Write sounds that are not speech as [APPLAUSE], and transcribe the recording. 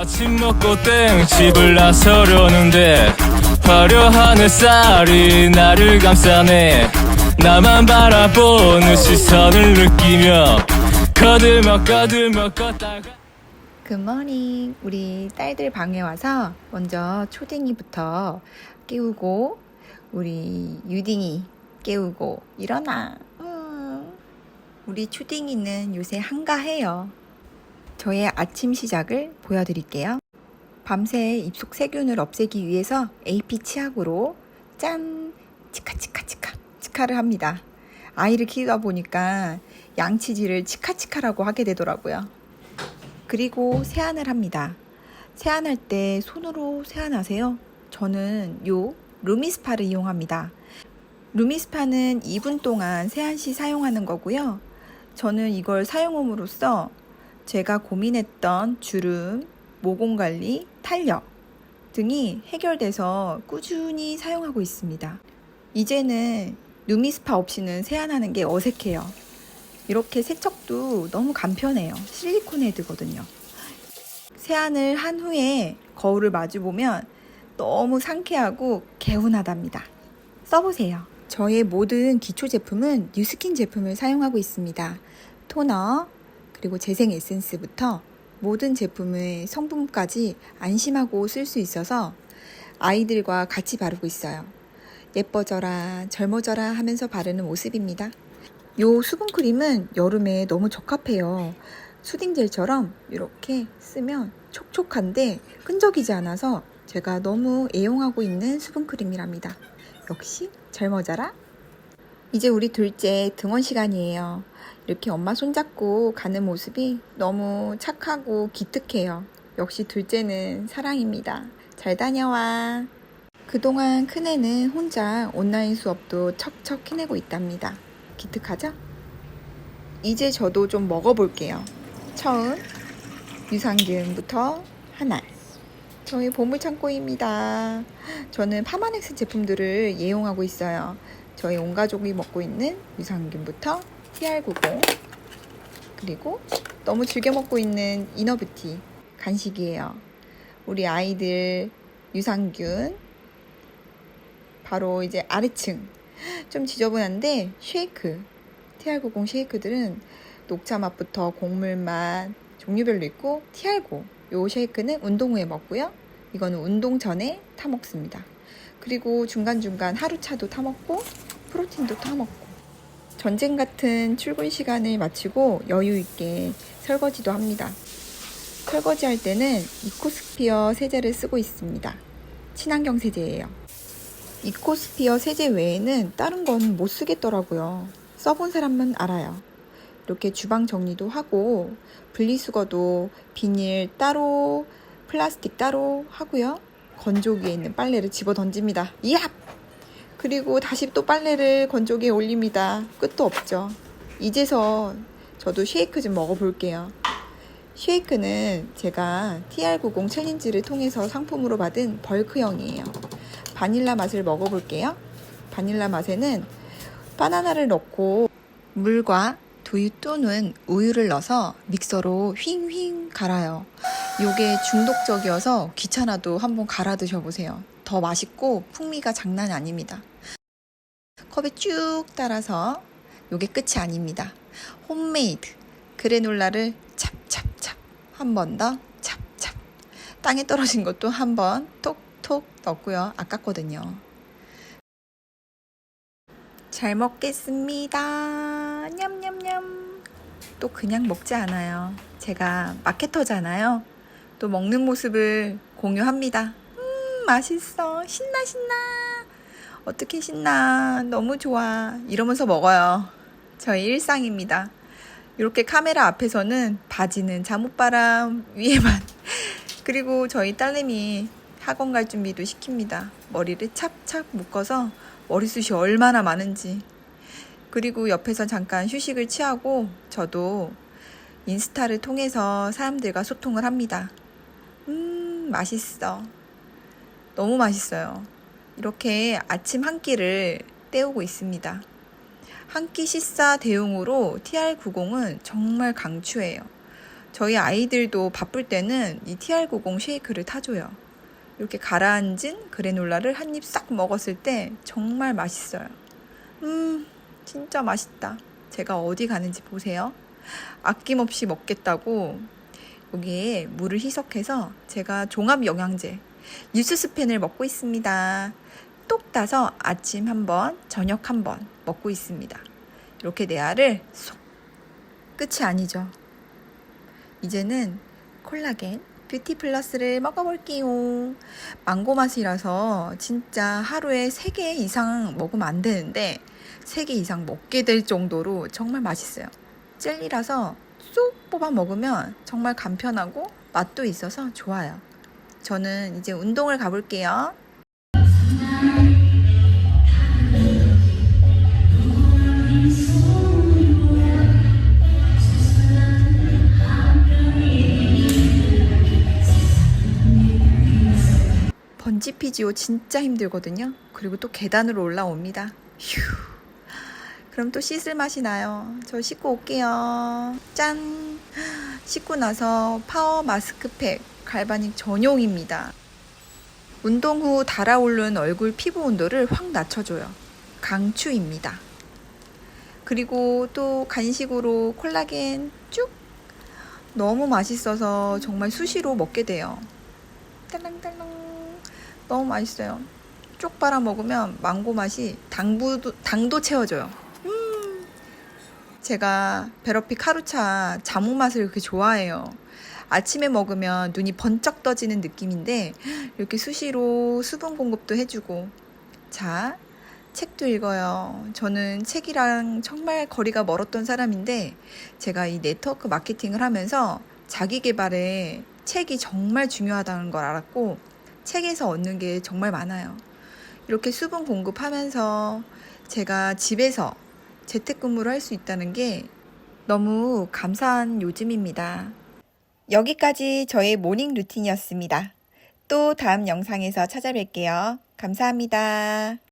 아침 먹고 땡 집을 나서려는데 화려한 햇살이 나를 감싸네 나만 바라보는 시선을 느끼며 거들먹 거들먹 걷다가 굿모닝. 우리 딸들 방에 와서 먼저 초딩이부터 깨우고 우리 유딩이 깨우고 일어나. 음. 우리 초딩이는 요새 한가해요. 저의 아침 시작을 보여드릴게요. 밤새 입속 세균을 없애기 위해서 AP 치약으로 짠 치카치카치카 치카를 합니다. 아이를 키우다 보니까 양치질을 치카치카라고 하게 되더라고요. 그리고 세안을 합니다. 세안할 때 손으로 세안하세요. 저는 요 루미스파를 이용합니다. 루미스파는 2분 동안 세안 시 사용하는 거고요. 저는 이걸 사용함으로써 제가 고민했던 주름, 모공 관리, 탄력 등이 해결돼서 꾸준히 사용하고 있습니다. 이제는 루미스파 없이는 세안하는 게 어색해요. 이렇게 세척도 너무 간편해요. 실리콘 헤드거든요. 세안을 한 후에 거울을 마주보면 너무 상쾌하고 개운하답니다. 써보세요. 저의 모든 기초 제품은 뉴스킨 제품을 사용하고 있습니다. 토너, 그리고 재생 에센스부터 모든 제품의 성분까지 안심하고 쓸 수 있어서 아이들과 같이 바르고 있어요. 예뻐져라, 젊어져라 하면서 바르는 모습입니다. 요 수분크림은 여름에 너무 적합해요. 수딩젤처럼 이렇게 쓰면 촉촉한데 끈적이지 않아서 제가 너무 애용하고 있는 수분크림이랍니다. 역시 젊어져라. 이제 우리 둘째 등원 시간이에요. 이렇게 엄마 손잡고 가는 모습이 너무 착하고 기특해요. 역시 둘째는 사랑입니다. 잘 다녀와. 그동안 큰애는 혼자 온라인 수업도 척척 해내고 있답니다. 기특하죠? 이제 저도 좀 먹어볼게요. 처음 유산균부터 하나. 저희 보물창고입니다. 저는 파마넥스 제품들을 예용하고 있어요. 저희 온 가족이 먹고 있는 유산균부터 TR90 그리고 너무 즐겨 먹고 있는 이너뷰티 간식이에요. 우리 아이들 유산균 바로 이제 아래층 좀 지저분한데 쉐이크 TR90 쉐이크들은 녹차 맛부터 곡물 맛 종류별로 있고 TR9 요 쉐이크는 운동 후에 먹고요. 이거는 운동 전에 타 먹습니다. 그리고 중간중간 하루차도 타 먹고 프로틴도 타 먹고 전쟁 같은 출근 시간을 마치고 여유 있게 설거지도 합니다. 설거지 할 때는 이코스피어 세제를 쓰고 있습니다. 친환경 세제예요. 이코스피어 세제 외에는 다른 건 못 쓰겠더라고요. 써본 사람은 알아요. 이렇게 주방 정리도 하고 분리수거도 비닐 따로 플라스틱 따로 하고요. 건조기에 있는 빨래를 집어 던집니다. 이압! 그리고 다시 또 빨래를 건조기에 올립니다. 끝도 없죠. 이제서 저도 쉐이크 좀 먹어볼게요. 쉐이크는 제가 TR90 챌린지를 통해서 상품으로 받은 벌크형이에요. 바닐라 맛을 먹어볼게요. 바닐라 맛에는 바나나를 넣고 물과 두유 또는 우유를 넣어서 믹서로 휘잉휘잉 갈아요. 요게 중독적이어서 귀찮아도 한번 갈아 드셔보세요. 더 맛있고 풍미가 장난 아닙니다. 컵에 쭉 따라서 요게 끝이 아닙니다. 홈메이드 그래놀라를 찹찹찹 한 번 더 찹찹 땅에 떨어진 것도 한 번 톡톡 넣고요. 아깝거든요. 잘 먹겠습니다. 냠냠냠. 또 그냥 먹지 않아요. 제가 마케터잖아요. 또 먹는 모습을 공유합니다. 음, 맛있어. 신나, 신나. 어떻게 신나. 너무 좋아. 이러면서 먹어요. 저희 일상입니다. 이렇게 카메라 앞에서는 바지는 잠옷바람 위에만. [LAUGHS] 그리고 저희 딸내미 학원 갈 준비도 시킵니다. 머리를 찹찹 묶어서 머리숱이 얼마나 많은지. 그리고 옆에서 잠깐 휴식을 취하고 저도 인스타를 통해서 사람들과 소통을 합니다. 음, 맛있어. 너무 맛있어요. 이렇게 아침 한 끼를 때우고 있습니다. 한 끼 식사 대용으로 TR90은 정말 강추해요. 저희 아이들도 바쁠 때는 이 TR90 쉐이크를 타줘요. 이렇게 가라앉은 그래놀라를 한 입 싹 먹었을 때 정말 맛있어요. 음, 진짜 맛있다. 제가 어디 가는지 보세요. 아낌없이 먹겠다고 여기에 물을 희석해서 제가 종합 영양제 뉴스스펜을 먹고 있습니다. 똑 따서 아침 한 번, 저녁 한 번 먹고 있습니다. 이렇게 내 알을 쏙 끝이 아니죠. 이제는 콜라겐 뷰티 플러스를 먹어볼게요. 망고 맛이라서 진짜 하루에 3개 이상 먹으면 안 되는데 3개 이상 먹게 될 정도로 정말 맛있어요. 젤리라서 쏙 뽑아 먹으면 정말 간편하고 맛도 있어서 좋아요. 저는 이제 운동을 가볼게요. 번지 피지오 진짜 힘들거든요. 그리고 또 계단으로 올라옵니다. 휴. 그럼 또 씻을 맛이 나요. 저 씻고 올게요. 짠! 씻고 나서 파워 마스크팩 갈바닉 전용입니다. 운동 후 달아오른 얼굴 피부 온도를 확 낮춰줘요. 강추입니다. 그리고 또 간식으로 콜라겐 쭉! 너무 맛있어서 정말 수시로 먹게 돼요. 딸랑딸랑. 너무 맛있어요. 쪽 빨아 먹으면 망고 맛이 당부도, 당도 채워져요. 음. 제가 베러피 카루차 자무 맛을 그렇게 좋아해요. 아침에 먹으면 눈이 번쩍 떠지는 느낌인데 이렇게 수시로 수분 공급도 해주고 자 책도 읽어요. 저는 책이랑 정말 거리가 멀었던 사람인데 제가 이 네트워크 마케팅을 하면서 자기 개발에 책이 정말 중요하다는 걸 알았고 책에서 얻는 게 정말 많아요. 이렇게 수분 공급하면서 제가 집에서 재택근무를 할 수 있다는 게 너무 감사한 요즘입니다. 여기까지 저의 모닝 루틴이었습니다. 또 다음 영상에서 찾아뵐게요. 감사합니다.